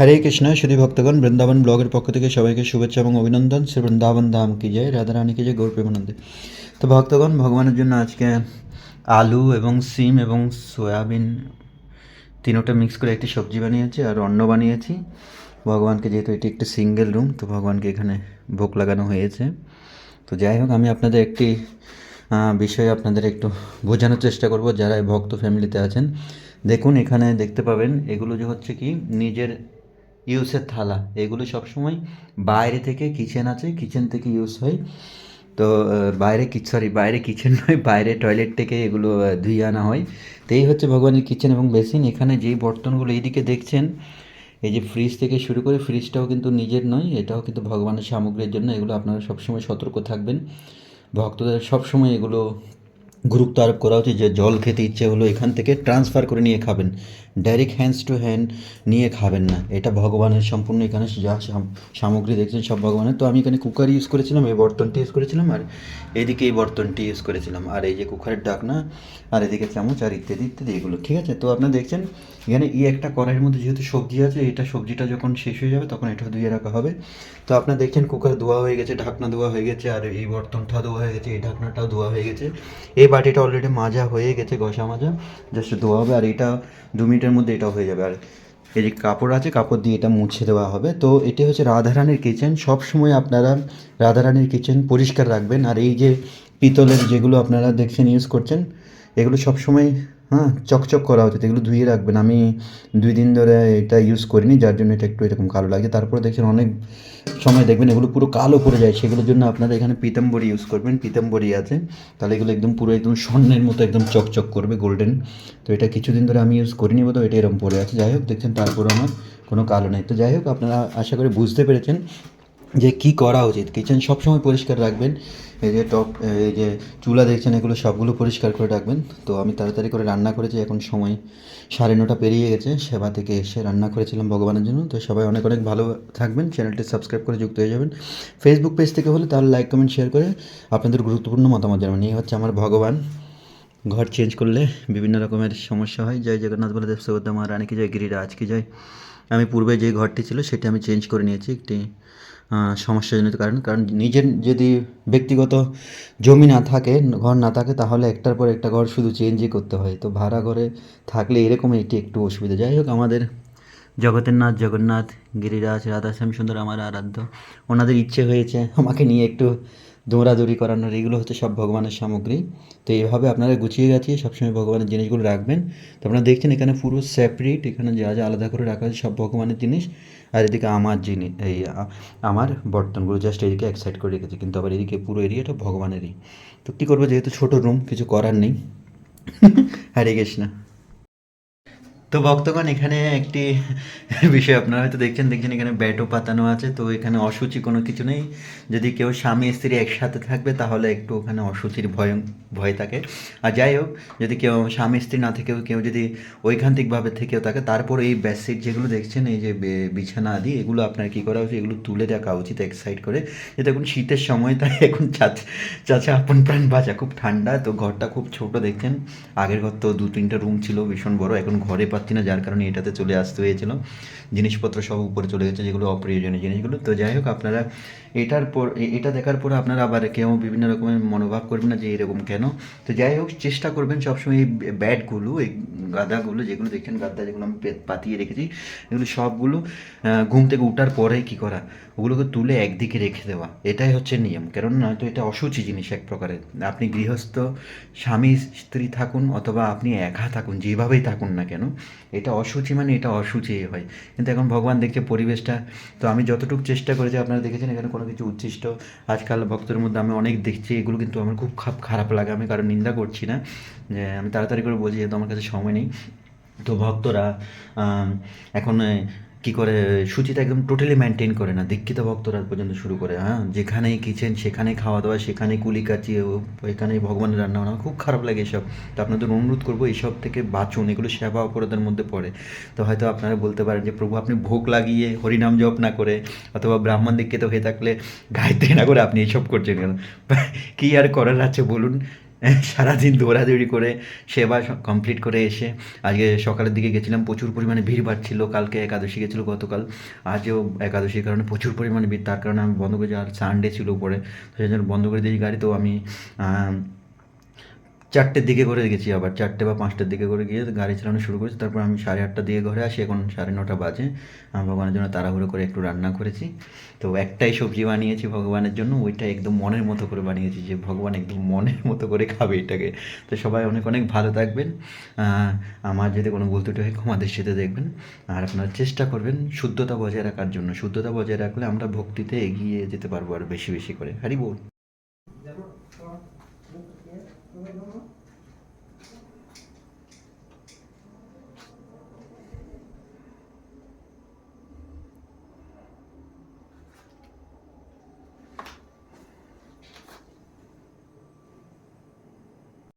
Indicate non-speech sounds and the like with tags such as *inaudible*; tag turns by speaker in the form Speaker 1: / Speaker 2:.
Speaker 1: হরে কৃষ্ণ শুধু ভক্তগণ, বৃন্দাবন ব্লগের পক্ষ থেকে সবাইকে শুভেচ্ছা এবং অভিনন্দন। শ্রী বৃন্দাবন ধাম কি জয় রাধারানী কি জয়, গৌর প্রেমানন্দে। তো ভক্তগণ, ভগবানের জন্য আজকে আলু এবং সিম এবং সয়াবিন তিনোটা মিক্স করে একটি সবজি বানিয়েছি আর অন্ন বানিয়েছি। ভগবানকে যেহেতু এটি একটি সিঙ্গেল রুম, তো ভগবানকে এখানে ভোগ লাগানো হয়েছে। তো যাই হোক, আমি আপনাদের একটি বিষয় আপনাদের একটু বোঝানোর চেষ্টা করব, যারা ভক্ত ফ্যামিলিতে আছেন। দেখুন, এখানে দেখতে পাবেন, এগুলো যে হচ্ছে কি, নিজের ইউজের থালা। এগুলো সবসময় বাইরে থেকে কিচেন আছে কিচেন থেকে ইউজ হয়। তো বাইরে সরি বাইরে কিচেন নয়, বাইরে টয়লেট থেকে এগুলো ধুয়ে আনা হয়। তো এই হচ্ছে ভগবানের কিচেন এবং বেসিন এখানে যেই বর্তনগুলো এইদিকে দেখছেন, এই যে ফ্রিজ থেকে শুরু করে ফ্রিজটাও কিন্তু নিজের নয়, এটাও কিন্তু ভগবানের সামগ্রীর জন্য। এগুলো আপনারা সবসময় সতর্ক থাকবেন। ভক্তদের সবসময় এগুলো গুরুত্ব আরোপ করা উচিত যে, জল খেতে ইচ্ছে হলো এখান থেকে ট্রান্সফার করে নিয়ে খাবেন। ডাইরেক্ট হ্যান্ডস টু হ্যান্ড নিয়ে খাবেন না। এটা ভগবানের সম্পূর্ণ এখানে যা সাম- সামগ্রী দেখছেন সব ভগবানের। তো আমি এখানে কুকার ইউজ করেছিলাম, এই বর্তনটি ইউজ করেছিলাম, আর এদিকে এই বর্তনটি ইউজ করেছিলাম। আর এই যে কুকারের ডাকনা, আর এদিকে চামচ, আর ইত্যাদি ইত্যাদি, এগুলো, ঠিক আছে? তো আপনারা দেখছেন, এখানে এই একটা কড়াইয়ের মধ্যে যেহেতু সবজি আছে, এটা সবজিটা যখন শেষ হয়ে যাবে, তখন এটা ধুয়ে রাখা হবে। তো আপনারা দেখছেন কুকার ধোয়া হয়ে গেছে, ঢাকনা ধোয়া হয়ে গেছে, আর এই বর্তনটা ধোয়া হয়ে গেছে, এই ঢাকনাটাও ধোয়া হয়ে গেছে। এই বাটিটা অলরেডি মাজা হয়ে গেছে, ঘষা মাজা জাস্ট ধোয়া হবে, আর এটা দু মিনিটের মধ্যে এটা হয়ে যাবে। আর এই যে কাপড় আছে, কাপড় দিয়ে এটা মুছে দেওয়া হবে। তো এটি হচ্ছে রাধারানীর কিচেন সবসময় আপনারা রাধারানীর কিচেন পরিষ্কার রাখবেন। আর এই যে পিতলের যেগুলো আপনারা দেখছেন ইউজ করছেন, এগুলো সব সময় হ্যাঁ চকচক করা উচিত, এগুলো ধুয়ে রাখবেন। আমি দুই দিন ধরে এটা ইউজ করিনি, যার জন্য এটা একটু এরকম কালো লাগছে। তারপরে দেখছেন অনেক সময় দেখবেন এগুলো পুরো কালো পড়ে যায়, সেগুলোর জন্য আপনারা এখানে পিতাম্বরী ইউজ করবেন, পিতাম্বরী আছে। তাহলে এগুলো একদম পুরো একদম স্বর্ণের মতো একদম চকচক করবে গোল্ডেন তো এটা কিছুদিন ধরে আমি ইউজ করিনি বলতে এটা এরকম পড়ে আছে। যাই হোক, দেখছেন তারপরে আমার কোনো কালো নেই। তো যাই হোক, আপনারা আশা করি বুঝতে পেরেছেন। যে কি করা উচিত? কিচেন সবসময় পরিষ্কার রাখবেন। এই যে টপ এই যে চুলা দেখছেন, এগুলো সবগুলো পরিষ্কার করে রাখবেন। তো আমি তাড়াতাড়ি করে রান্না করেছি, এখন সময় সাড়ে নটা পেরিয়ে গেছে। সেবা থেকে এসে রান্না করেছিলাম ভগবানের জন্য। তো সবাই অনেক অনেক ভালো থাকবেন। চ্যানেলটি সাবস্ক্রাইব করে যুক্ত হয়ে যাবেন। ফেসবুক পেজ থেকে হলে তাহলে লাইক কমেন্ট শেয়ার করে আপনাদের গুরুত্বপূর্ণ মতামত জানাবেন। এই হচ্ছে আমার ভগবান। ঘর চেঞ্জ করলে বিভিন্ন রকমের সমস্যা হয়। জয় জগন্নাথ বলদেব সুভদ্রা মহারানী, কি জয় গিরিরাজ, কি জয়। আমি পূর্বে যে ঘরটি ছিল, সেটি আমি চেঞ্জ করে নিয়েছি। একটি সমস্যাজনিত কারণ। কারণ নিজের যদি ব্যক্তিগত জমি না থাকে, ঘর না থাকে, তাহলে একটার পর একটা ঘর শুধু চেঞ্জই করতে হয়। তো ভাড়া ঘরে থাকলে এরকম এটি একটু অসুবিধা। যাই হোক, আমাদের জগতের নাথ জগন্নাথ, গিরিরাজ রাধাশ্যাম সুন্দর, আমার আরাধ্য, ওনাদের ইচ্ছে হয়েছে আমাকে নিয়ে একটু দৌড়াদৌড়ি করানোর, এগুলো হচ্ছে সব ভগবানের সামগ্রী। তো এইভাবে আপনারা গুছিয়ে গাছিয়ে সবসময় ভগবানের জিনিসগুলো রাখবেন। তো আপনারা দেখছেন এখানে পুরো সেপারেট এখানে যা যা আলাদা করে রাখা আছে সব ভগবানের জিনিস। আর এদিকে আমার জিনিস এই আমার বর্তনগুলো জাস্ট এদিকে এক সাইড করে রেখেছি, কিন্তু আবার এদিকে পুরো এরিয়াটা ভগবানেরই। তো কী করব, যেহেতু ছোটো রুম কিছু করার নেই। *laughs* হরে কৃষ্ণ তো ভক্তগণ, এখানে একটি বিষয় আপনারা হয়তো দেখছেন দেখছেন এখানে ব্যাটও পাতানো আছে, তো এখানে অসুচি কোনো কিছু নেই। যদি কেউ স্বামী, স্ত্রী একসাথে থাকবে, তাহলে একটু ওখানে অসুচির ভয় ভয় থাকে। আর যাই হোক, যদি কেউ স্বামী, স্ত্রী না থেকেও, কেউ যদি ঐকান্তিকভাবে থেকেও থাকে, তারপর এই বেডশিট যেগুলো দেখছেন, এই যে বিছানা আদি, এগুলো আপনার কী করা উচিত? এগুলো তুলে রাখা উচিত এক সাইড করে। যেহেতু এখন শীতের সময় তাই এখন চাচা চাচা আপন প্রাণ বাঁচা, খুব ঠান্ডা, তো ঘরটা খুব ছোট দেখছেন। আগের ঘর তো দু তিনটা রুম ছিল, ভীষণ বড়, এখন ঘরে পাচ্ছি না যার কারণে এটাতে চলে আসতে হয়েছিল। জিনিসপত্র সব উপরে চলে গেছে, যেগুলো অপ্রয়োজনীয় জিনিসগুলো। তো যাই হোক, আপনারা এটার পর এটা দেখার পর আপনারা আবার কেউ বিভিন্ন রকমের মনোভাব করবেন না যে এরকম কেন। তো যাই হোক, চেষ্টা করবেন সবসময় এই ব্যাটগুলো, এই গাদাগুলো, যেগুলো দেখছেন গাদা, যেগুলো আমি পাতিয়ে রেখেছি, এগুলো সবগুলো ঘুম থেকে উঠার পরে কি করা? ওগুলোকে তুলে একদিকে রেখে দেওয়া। এটাই হচ্ছে নিয়ম। কারণ নয়তো এটা অসুচি জিনিস এক প্রকারের আপনি গৃহস্থ, স্বামী, স্ত্রী থাকুন অথবা আপনি একা থাকুন, যেভাবেই থাকুন না কেন, এটা অসুচি মানে এটা অসুচি হয়। কিন্তু এখন ভগবান দেখছে পরিবেশটা, তো আমি যতটুকু চেষ্টা করেছি, আপনারা দেখেছেন এখানে কোনো কিছু উচ্ছিষ্ট। আজকাল ভক্তের মধ্যে আমি অনেক দেখছি, এগুলো কিন্তু আমার খুব খারাপ লাগে, আমি কারণ নিন্দা করছি না। যে আমি তাড়াতাড়ি করে বলছি যেহেতু আমার কাছে সময় নেই। তো ভক্তরা এখন কি করে সূচিটা একদম টোটালি মেনটেন করে না। দীক্ষিত ভক্তরা পর্যন্ত শুরু করে হ্যাঁ? যেখানেই কিচেন সেখানে খাওয়া দাওয়া সেখানে কুলি কাচি ওইখানেই ভগবানের রান্না বান্না খুব খারাপ লাগে এসব। তো আপনাদের অনুরোধ করব এইসব থেকে বাঁচুন, এগুলো সেবা অপরাধের মধ্যে পড়ে। তো হয়তো আপনারা বলতে পারেন যে, প্রভু, আপনি ভোগ লাগিয়ে হরিনাম জপ না করে, অথবা ব্রাহ্মণ দীক্ষিত হয়ে থাকলে গায়ত্রী না করে আপনি এইসব করছেন কেন? *laughs* কী আর করার আছে বলুন? *laughs* সারাদিন দৌড়াদৌড়ি করে সেবা কমপ্লিট করে এসে আজকে সকালের দিকে গেছিলাম প্রচুর পরিমাণে ভিড় বাড়ছিল কালকে একাদশী গেছিল গতকাল আজও একাদশীর কারণে প্রচুর পরিমাণে ভিড় তার কারণে আমি বন্ধ করেছি আর সানডে ছিল উপরে সেই জন্য বন্ধ করে দিয়েছি গাড়ি তো আম, চারটের দিকে করে গেছি আবার, চারটে বা পাঁচটার দিকে করে গিয়ে গাড়ি চালানো শুরু করেছি। তারপর আমি সাড়ে আটটার দিকে ঘরে আসি, এখন সাড়ে নটা বাজে। আমি ভগবানের জন্য তাড়াহুড়ো করে একটু রান্না করেছি। তো একটাই সবজি বানিয়েছি ভগবানের জন্য, ওইটা একদম মনের মতো করে বানিয়েছি যে ভগবান একদম মনের মতো করে খাবে এটাকে। তো সবাই অনেক অনেক ভালো থাকবেন। আমার যদি কোনো ভুল ত্রুটি হয় ক্ষমা দৃষ্টিতে দেখবেন। আর আপনারা চেষ্টা করবেন শুদ্ধতা বজায় রাখার জন্য। শুদ্ধতা বজায় রাখলে আমরা ভক্তিতে এগিয়ে যেতে পারব আর বেশি বেশি করে। হারি বল।